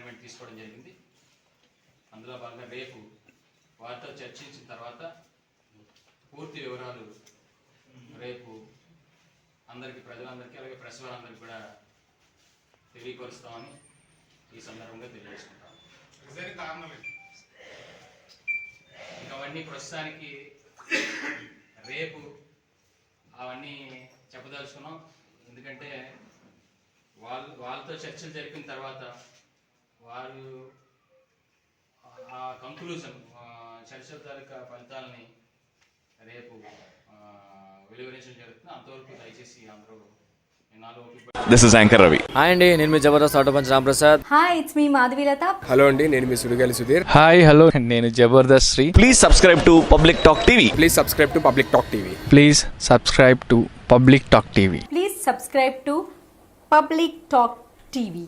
తీసుకోవడం జరిగింది. అందులో భాగంగా రేపు వారితో చర్చించిన తర్వాత పూర్తి వివరాలు రేపు అందరికీ ప్రజలందరికీ అలాగే ప్రెస్ వారందరికీ కూడా తెలియపరుస్తామని ఈ సందర్భంగా తెలియజేసుకుంటాం ఇంకా అవన్నీ ప్రస్తుతానికి రేపు అవన్నీ చెప్పదలుచుకున్నాం. ఎందుకంటే వాళ్ళు వాళ్ళతో చర్చలు జరిపిన తర్వాత చర్చల తాలూకా ఫలితాలని రేపు వెలువరించడం జరుగుతుంది. అంతవరకు దయచేసి అందరూ this is anchor Ravi hi అండి నేను మీ Jabardasth auto punch Ramprasad. Hi it's me Madhavilatha hello అండి నేను మీ సుడిగాలి సుధీర్. హాయ్ హలో నేను Jabardasth Sri. Please subscribe to public talk TV please subscribe to public talk TV please subscribe to public talk TV please subscribe to public talk TV